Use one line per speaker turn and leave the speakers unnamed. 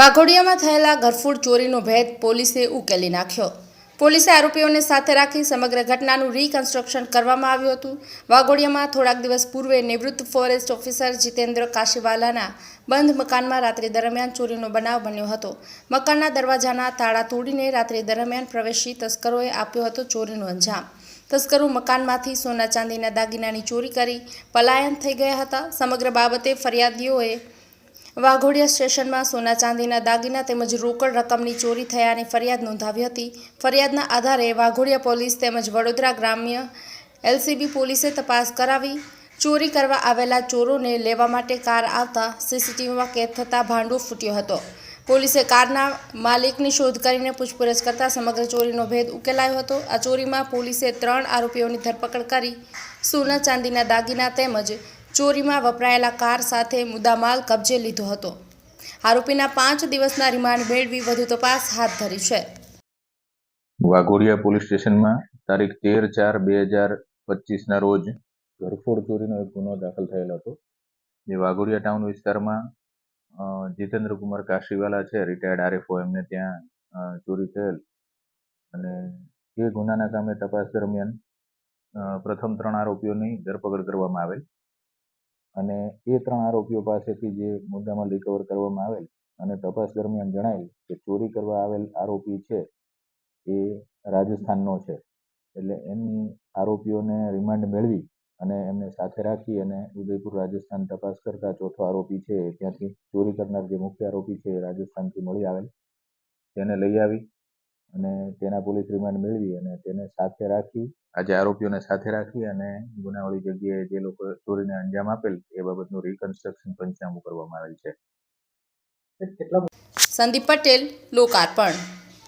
વાઘોડિયામાં થયેલા ગરફૂડ ચોરીનો ભેદ પોલીસે ઉકેલી નાખ્યો. પોલીસે આરોપીઓને સાથે રાખી સમગ્ર ઘટનાનું રીકન્સ્ટ્રક્શન કરવામાં આવ્યું હતું. વાઘોડિયામાં થોડાક દિવસ પૂર્વે નિવૃત્ત ફોરેસ્ટ ઓફિસર જીતેન્દ્ર કાશીવાલાના બંધ મકાનમાં રાત્રિ દરમિયાન ચોરીનો બનાવ બન્યો હતો. મકાનના દરવાજાના તાળા તોડીને રાત્રિ દરમિયાન પ્રવેશી તસ્કરોએ આપ્યો હતો ચોરીનો અંજામ. તસ્કરો મકાનમાંથી સોના ચાંદીના દાગીનાની ચોરી કરી પલાયન થઈ ગયા હતા. સમગ્ર બાબતે ફરિયાદીઓએ વાઘોડિયા સ્ટેશનમાં સોના ચાંદીના દાગીના તેમજ રોકડ રકમની ચોરી થયાની ફરિયાદ નોંધાવી હતી. ફરિયાદના આધારે વાઘોડિયા પોલીસ તેમજ વડોદરા ગ્રામ્ય એલસીબી પોલીસે તપાસ કરાવી. ચોરી કરવા આવેલા ચોરોને લેવા માટે કાર આવતા સીસીટીવીમાં કેદ થતાં ભાંડો ફૂટ્યો હતો. પોલીસે કારના માલિકની શોધ કરીને પૂછપરછ કરતા સમગ્ર ચોરીનો ભેદ ઉકેલાયો હતો. આ ચોરીમાં પોલીસે ત્રણ આરોપીઓની ધરપકડ કરી, સોના ચાંદીના દાગીના તેમજ ચોરીમાં વપરાયેલા કાર સાથે મુદ્દામાલ કબજે લીધો હતો. આરોપીના પાંચ દિવસના રિમાન્ડ મેળવી વધુ તપાસ હાથ ધરી છે.
વાઘોડિયા પોલીસ સ્ટેશનમાં તારીખ તેર ચાર બે હજાર પચીસના રોજ ઘરફોડ ચોરીનો એક ગુનો દાખલ થયેલો હતો. જે વાઘોડિયા ટાઉન વિસ્તારમાં જીતેન્દ્ર કુમાર કાશીવાલા છે, રિટાયર્ડ આરએફઓ, એમને ત્યાં ચોરી થયેલ. અને એ ગુનાના કામે તપાસ દરમિયાન પ્રથમ ત્રણ આરોપીઓની ધરપકડ કરવામાં આવેલ. અને એ ત્રણ આરોપીઓ પાસેથી જે મુદ્દામાં રિકવર કરવામાં આવેલ અને તપાસ દરમિયાન જણાયેલ કે ચોરી કરવા આવેલ આરોપી છે એ રાજસ્થાનનો છે. એટલે એની આરોપીઓને રિમાન્ડ મેળવી અને એમને સાથે રાખી અને ઉદયપુર રાજસ્થાન તપાસ કરતા ચોથો આરોપી છે ત્યાંથી ચોરી કરનાર જે મુખ્ય આરોપી છે એ રાજસ્થાનથી મળી આવેલ. તેને લઈ આવી અને તેના પોલીસ રિમાન્ડ મેળવી અને તેને સાથે રાખી, આજે આરોપીઓને સાથે રાખી અને ગુનાવાળી જગ્યાએ જે લોકો ચોરીને અંજામ આપેલ એ બાબતનું રિકન્સ્ટ્રક્શન પંચનામું કરવામાં આવેલ છે.
સંદીપ પટેલ લોકાર્પણ